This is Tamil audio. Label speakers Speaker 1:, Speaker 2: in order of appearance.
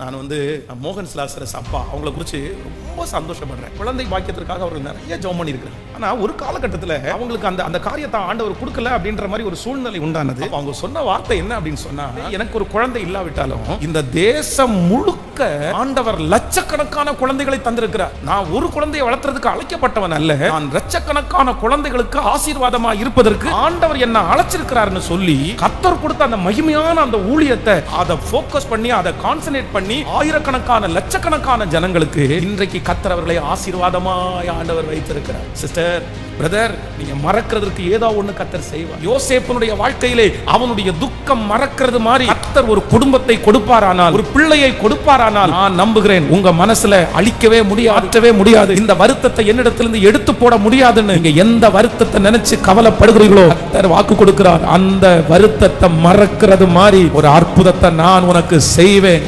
Speaker 1: நான் வந்து மோகன் ஸ்லாசரஸ் அப்பா அவங்கள குறித்து ரொம்ப சந்தோஷப்படுறேன். குழந்தை பாக்கியத்திற்காக அவர் நிறைய ஜெபம் பண்ணியிருக்கிறார் ஆனால் ஒரு காலகட்டத்தில் அவங்களுக்கு அந்த அந்த காரியத்தை ஆண்டவர் கொடுக்கல அப்படின்ற மாதிரி ஒரு சூழ்நிலை உண்டானது. அவங்க சொன்ன வார்த்தை என்ன அப்படின்னு சொன்னால் எனக்கு ஒரு குழந்தை இல்லாவிட்டாலும் இந்த தேசம் முழுக்க ஆண்டவர் லட்சக்கணக்கான குழந்தைகளை தந்திருக்கிறார். நான் ஒரு குழந்தையை வளர்த்துறதுக்கு அழைக்கப்பட்டவன் அல்ல. நான் லட்சக்கணக்கான குழந்தைகளுக்கு ஆசீர்வாதமா இருப்பதற்கு ஆண்டவர் என்ன அழைச்சிருக்கிறார்னு சொல்லி கத்தர் கொடுத்த அந்த மகிமையான அந்த ஊழியத்தை அதை போக்கஸ் பண்ணி அதை கான்சன்ட்ரேட் பண்ணி ஆயிரக்கணக்கான லட்சக்கணக்கான ஜனங்களுக்கு இன்றைக்கு கத்தர் அவர்களை ஆசீர்வாதமாய் ஆண்டவர் வைத்திருக்கிறார். சிஸ்டர் பிரதர் நீங்க மறக்கிறதுக்கு ஏதோ ஒண்ணு கத்தர் செய்வார். யோசேப்பனுடைய வாழ்க்கையிலே அவனுடைய துக்கம் மறக்கிறது மாதிரி கத்தர் ஒரு குடும்பத்தை கொடுப்பாரானால் ஒரு பிள்ளையை கொடுப்பாரா கொடுப்பாரானால் நான் நம்புகிறேன் உங்க மனசுல அழிக்கவே முடியாற்றவே முடியாது. இந்த வருத்தத்தை என்னிடத்திலிருந்து எடுத்து போட முடியாதுன்னு நீங்க எந்த வருத்தத்தை நினைச்சு கவலைப்படுகிறீர்களோ வாக்கு கொடுக்கிறார். அந்த வருத்தத்தை மறக்கிறது மாதிரி ஒரு அற்புதத்தை நான் உனக்கு செய்வேன்.